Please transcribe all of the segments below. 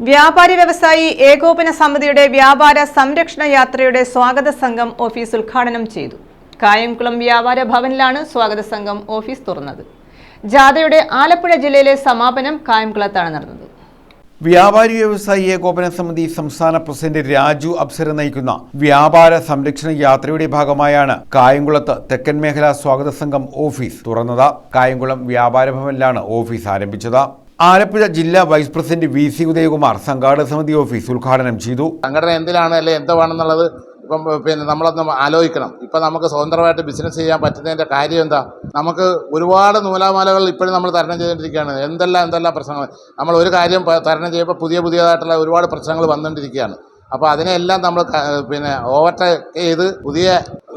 വ്യാപാരി വ്യവസായി ഏകോപന സമിതിയുടെ വ്യാപാര സംരക്ഷണ യാത്രയുടെ സ്വാഗത സംഘം ഓഫീസ് ഉദ്ഘാടനം ചെയ്തു. കായംകുളം വ്യാപാര ഭവനിലാണ് സ്വാഗത സംഘം ഓഫീസ് തുറന്നത്. ജാഥയുടെ ആലപ്പുഴ ജില്ലയിലെ സമാപനം കായംകുളത്താണ് നടന്നത്. വ്യാപാരി വ്യവസായി ഏകോപന സമിതി സംസ്ഥാന പ്രസിഡന്റ് രാജു അപ്സര നയിക്കുന്ന വ്യാപാര സംരക്ഷണ യാത്രയുടെ ഭാഗമായാണ് കായംകുളത്ത് തെക്കൻ മേഖലാ സ്വാഗത സംഘം ഓഫീസ് തുറന്നത്. കായംകുളം വ്യാപാര ഭവനിലാണ് ഓഫീസ് ആരംഭിച്ചത്. ആലപ്പുഴ ജില്ലാ vice president V C Udayakumar സംഘാടക സമിതി ഓഫീസ് ഉദ്ഘാടനം ചെയ്തു. സംഘടന എന്തിനാണ് അല്ലെ എന്താണെന്നുള്ളത് ഇപ്പം പിന്നെ നമ്മളൊന്ന് ആലോചിക്കണം. ഇപ്പം നമുക്ക് സ്വതന്ത്രമായിട്ട് ബിസിനസ് ചെയ്യാൻ പറ്റുന്നതിന്റെ കാര്യം എന്താ? നമുക്ക് ഒരുപാട് നൂലാമാലകൾ ഇപ്പോഴും നമ്മൾ തരണം ചെയ്തുകൊണ്ടിരിക്കുകയാണ്. എന്തെല്ലാം എന്തെല്ലാം പ്രശ്നങ്ങൾ? നമ്മൾ ഒരു കാര്യം തരണം ചെയ്യുമ്പോൾ പുതിയ പുതിയതായിട്ടുള്ള ഒരുപാട് പ്രശ്നങ്ങൾ വന്നുകൊണ്ടിരിക്കുകയാണ്. അപ്പോൾ അതിനെല്ലാം നമ്മൾ പിന്നെ ഓവർടേക്ക് ചെയ്ത് പുതിയ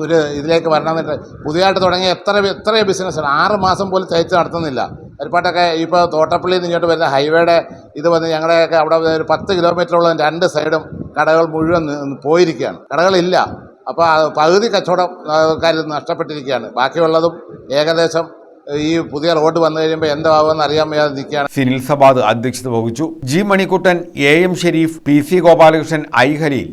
ഒരു ഇതിലേക്ക് വരണമെന്നിട്ട് പുതിയതായിട്ട് തുടങ്ങിയ എത്ര എത്ര ബിസിനസ്സാണ് ആറ് മാസം പോലും തയ്ച്ച് നടത്തുന്നില്ല. ഒരുപാട്ടൊക്കെ ഇപ്പോൾ തോട്ടപ്പള്ളിയിൽ നിന്ന് ഇങ്ങോട്ട് വരുന്ന ഹൈവേയുടെ ഇത് വന്ന് ഞങ്ങളുടെയൊക്കെ അവിടെ ഒരു പത്ത് കിലോമീറ്ററോളം രണ്ട് സൈഡും കടകൾ മുഴുവൻ പോയിരിക്കുകയാണ്. കടകളില്ല. അപ്പോൾ പകുതി കച്ചവടം കാര്യം നഷ്ടപ്പെട്ടിരിക്കുകയാണ്. ബാക്കിയുള്ളതും ഏകദേശം ഈ പുതിയ റോഡ് വന്നു കഴിയുമ്പോൾ എന്താവുമെന്ന് അറിയാൻ വയ്യാതെ നിൽക്കുകയാണ് സിനിൽ സബാദ് അധ്യക്ഷത വഹിച്ചു. G Manikuttan A M Sharif P C Gopalakrishnan I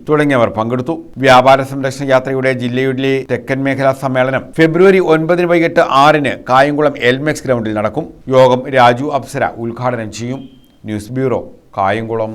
തുടങ്ങിയവർ പങ്കെടുത്തു. വ്യാപാര സംരക്ഷണ യാത്രയുടെ ജില്ലയുടെ തെക്കൻ മേഖലാ സമ്മേളനം ഫെബ്രുവരി ഒൻപതിന് വൈകിട്ട് ആറിന് കായംകുളം എൽമെക്സ് ഗ്രൗണ്ടിൽ നടക്കും. യോഗം രാജു അപ്സര ഉദ്ഘാടനം ചെയ്യും. News bureau Kayamkulam.